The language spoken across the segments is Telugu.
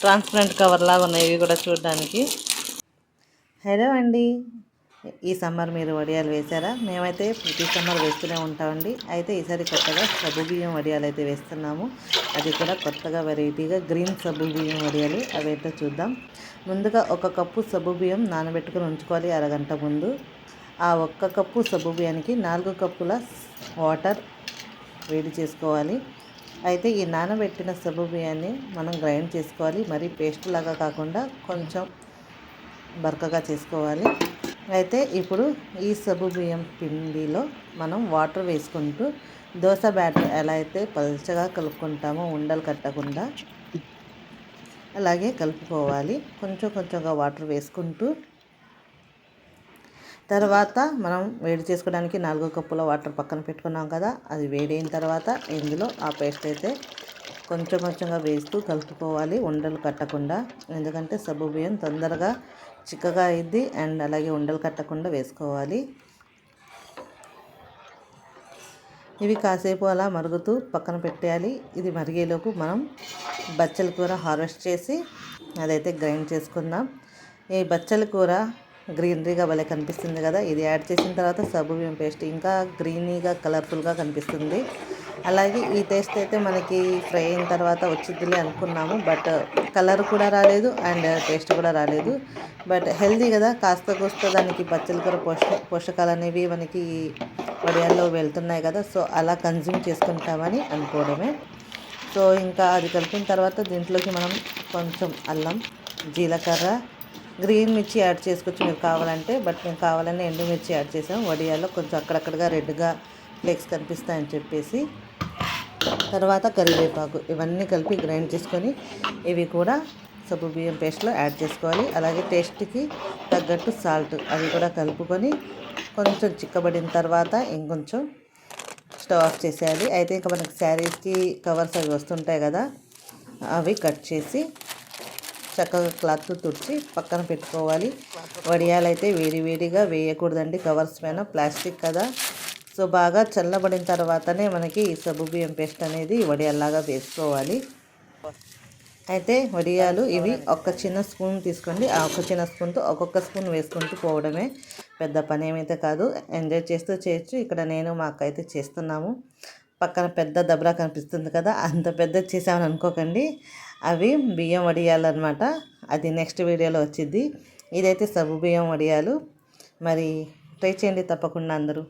ట్రాన్స్పరెంట్ కవర్ లాగా ఉన్నాయి ఇవి కూడా చూడడానికి. హలో అండి. ఈ సమ్మర్ మీరు వడియాలు వేశారా మేమైతే ప్రతి సమ్మర్ వేస్తూనే ఉంటామండి. అయితే ఈసారి కొత్తగా సబ్బు బియ్యం వడియాలు అయితే వేస్తున్నాము. అది కూడా కొత్తగా వెరైటీగా గ్రీన్ సబ్బు బియ్యం వడియాలు అవి చూద్దాం. ముందుగా ఒక కప్పు సబ్బు బియ్యం నానబెట్టుకుని ఉంచుకోవాలి అరగంట ముందు. ఆ ఒక్క కప్పు సబ్బు బియ్యానికి నాలుగు కప్పుల వాటర్ వేడి చేసుకోవాలి. అయితే ఈ నానబెట్టిన సబ్బు బియ్యాన్ని మనం గ్రైండ్ చేసుకోవాలి. మరి పేస్ట్ లాగా కాకుండా కొంచెం బరకగా చేసుకోవాలి. అయితే ఇప్పుడు ఈ సబ్బు బియ్యం పిండిలో మనం వాటర్ వేసుకుంటూ దోశ బ్యాటర్ ఎలా అయితే పలుచగా కలుపుకుంటామో ఉండలు కట్టకుండా అలాగే కలుపుకోవాలి. కొంచెం కొంచెంగా వాటర్ వేసుకుంటూ తర్వాత మనం వేడి చేసుకోవడానికి నాలుగో కప్పుల వాటర్ పక్కన పెట్టుకున్నాం కదా అది వేడైన తర్వాత ఇందులో ఆ పేస్ట్ అయితే కొంచెం కొంచెంగా వేస్తూ కలుపుకోవాలి ఉండలు కట్టకుండా. ఎందుకంటే సబ్బు బియ్యం తొందరగా చిక్కగా అయింది అండ్ అలాగే ఉండలు కట్టకుండా వేసుకోవాలి. ఇవి కాసేపు అలా మరుగుతూ పక్కన పెట్టేయాలి. ఇది మరిగేలోపు మనం బచ్చల కూర హార్వెస్ట్ చేసి అదైతే గ్రైండ్ చేసుకుందాం. ఈ బచ్చల కూర గ్రీనరీగా భలే కనిపిస్తుంది కదా. ఇది యాడ్ చేసిన తర్వాత సబ్బు పేస్ట్ ఇంకా గ్రీనీగా కలర్ఫుల్గా కనిపిస్తుంది. అలాగే ఈ టేస్ట్ అయితే మనకి ఫ్రై అయిన తర్వాత వచ్చిద్దిలే అనుకున్నాము. బట్ కలర్ కూడా రాలేదు అండ్ టేస్ట్ కూడా రాలేదు. బట్ హెల్దీ కదా. కాస్త కూస్త దానికి పచ్చల కూర పోష పోషకాలు అనేవి మనకి వడియాల్లో వెళ్తున్నాయి కదా. సో అలా కన్జ్యూమ్ చేసుకుంటామని అనుకోవడమే. సో ఇంకా అది కలిపిన తర్వాత దీంట్లోకి మనం కొంచెం అల్లం జీలకర్ర గ్రీన్ మిర్చి యాడ్ చేసుకోవచ్చు మీరు కావాలంటే బట్ మేము కావాలని ఎండుమిర్చి యాడ్ చేసాం. వడియాల్లో కొంచెం అక్కడక్కడగా రెడ్గా ఫ్లేక్స్ కనిపిస్తాయని చెప్పేసి తర్వాత కరివేపాకు ఇవన్నీ కలిపి గ్రైండ్ చేసుకొని ఇవి కూడా సబ్బు బియ్యం పేస్ట్లో యాడ్ చేసుకోవాలి. అలాగే టేస్ట్కి తగ్గట్టు సాల్ట్ అవి కూడా కలుపుకొని కొంచెం చిక్కబడిన తర్వాత ఇంకొంచెం స్టవ్ ఆఫ్ చేసేయాలి. అయితే ఇంకా మనకి శారీస్కి కవర్స్ అవి వస్తుంటాయి కదా అవి కట్ చేసి చక్కగా క్లాత్ తుడిచి పక్కన పెట్టుకోవాలి. వడియాలు అయితే వేడి వేడిగా వేయకూడదండి. కవర్స్ పైన ప్లాస్టిక్ కదా. సో బాగా చల్లబడిన తర్వాతనే మనకి ఈ సబ్బు బియ్యం పేస్ట్ అనేది వడియాల్లాగా వేసుకోవాలి. అయితే వడియాలు ఇవి ఒక చిన్న స్పూన్ తీసుకోండి. ఆ ఒక చిన్న స్పూన్తో ఒక్కొక్క స్పూన్ వేసుకుంటూ పోవడమే పెద్ద పని ఏమైతే కాదు. ఎంజాయ్ చేస్తూ చేయొచ్చు. ఇక్కడ నేను మా అక్క అయితే చేస్తున్నాము. పక్కన పెద్ద దబ్రా కనిపిస్తుంది కదా. అంత పెద్ద చేసామని అనుకోకండి అవి బియ్యం వడియాలన్నమాట అది నెక్స్ట్ వీడియోలో వచ్చింది ఇదైతే సబ్బు బియ్యం వడియాలు. మరి ట్రై చేయండి తప్పకుండా అందరూ.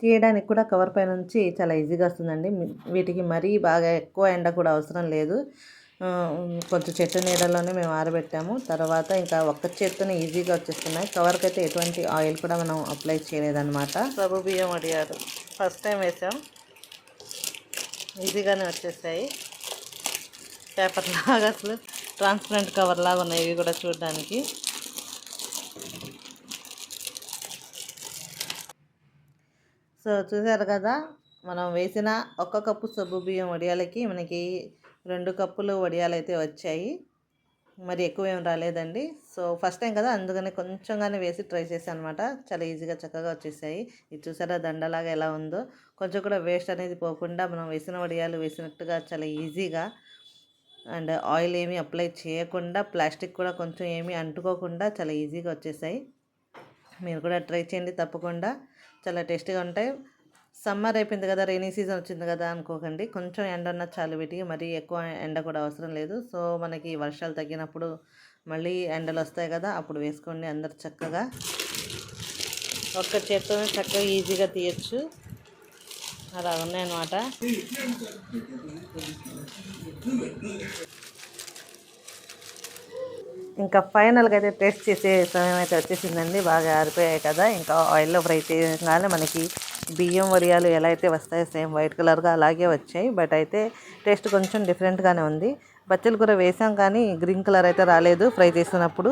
తీయడానికి కూడా కవర్ పై నుంచి చాలా ఈజీగా వస్తుందండి. వీటికి మరీ బాగా ఎక్కువ ఎండ కూడా అవసరం లేదు. కొంచెం చెట్టు నీడలోనే మేము ఆరబెట్టాము. తర్వాత ఇంకా ఒక్క చేత్తోనే ఈజీగా వచ్చేస్తున్నాయి. కవర్కి అయితే ఎటువంటి ఆయిల్ కూడా మనం అప్లై చేయలేదన్నమాట. సబ్బు బియ్యం వడియాలు. ఫస్ట్ టైం వేసాం. ఈజీగానే వచ్చేసాయి. పేపర్ లాగా అసలు ట్రాన్స్పరెంట్ కవర్ లాగా ఉన్నాయి ఇవి కూడా చూడడానికి. సో చూసారు కదా మనం వేసిన ఒక్క కప్పు సబ్బు బియ్యం వడియాలకి మనకి రెండు కప్పులు వడియాలు అయితే వచ్చాయి. మరి ఎక్కువ ఏం రాలేదండి. సో ఫస్ట్ టైం కదా అందుకని కొంచెంగానే వేసి ట్రై చేశాను అనమాట చాలా ఈజీగా చక్కగా వచ్చేసాయి. ఇది చూసారా దండలాగా ఎలా ఉందో. కొంచెం కూడా వేస్ట్ అనేది పోకుండా మనం వేసిన వడియాలు వేసినట్టుగా చాలా ఈజీగా అండ్ ఆయిల్ ఏమీ అప్లై చేయకుండా ప్లాస్టిక్ కూడా కొంచెం ఏమీ అంటుకోకుండా చాలా ఈజీగా వచ్చేసాయి. మీరు కూడా ట్రై చేయండి తప్పకుండా. చాలా టేస్టీగా ఉంటాయి. సమ్మర్ అయిపోయింది కదా రైనీ సీజన్ వచ్చింది కదా అనుకోకండి. కొంచెం ఎండ ఉన్న చాలు వీటికి మరీ ఎక్కువ ఎండ కూడా అవసరం లేదు. సో మనకి వర్షాలు తగ్గినప్పుడు మళ్ళీ ఎండలు వస్తాయి కదా అప్పుడు వేసుకోండి అందరు చక్కగా. ఒక్క చేత్తోనే చక్కగా ఈజీగా తీయచ్చు. అలా ఉన్నాయన్నమాట. ఇంకా ఫైనల్గా అయితే టేస్ట్ చేసే సమయం అయితే వచ్చేసిందండి. బాగా ఆరిపోయాయి కదా. ఇంకా ఆయిల్లో ఫ్రై చేయగానే మనకి బియ్యం వరియాలు ఎలా అయితే వస్తాయో సేమ్ వైట్ కలర్గా అలాగే వచ్చాయి. బట్ అయితే టేస్ట్ కొంచెం డిఫరెంట్గానే ఉంది. బచ్చల కూర వేసాం కానీ గ్రీన్ కలర్ అయితే రాలేదు ఫ్రై చేసినప్పుడు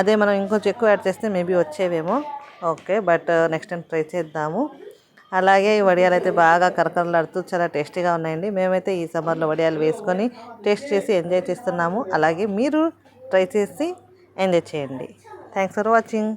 అదే మనం ఇంకొంచెం ఎక్కువ యాడ్ చేస్తే maybe వచ్చేవేమో. Okay but next time try చేద్దాము. అలాగే ఈ వడియాలు అయితే బాగా కరకరలాడుతూ చాలా టేస్టీగా ఉన్నాయండి. మేమైతే ఈ సమ్మర్లో వడియాలు వేసుకొని టేస్ట్ చేసి ఎంజాయ్ చేస్తున్నాము. అలాగే మీరు ట్రై చేసి ఎంజాయ్ చేయండి. Thanks for watching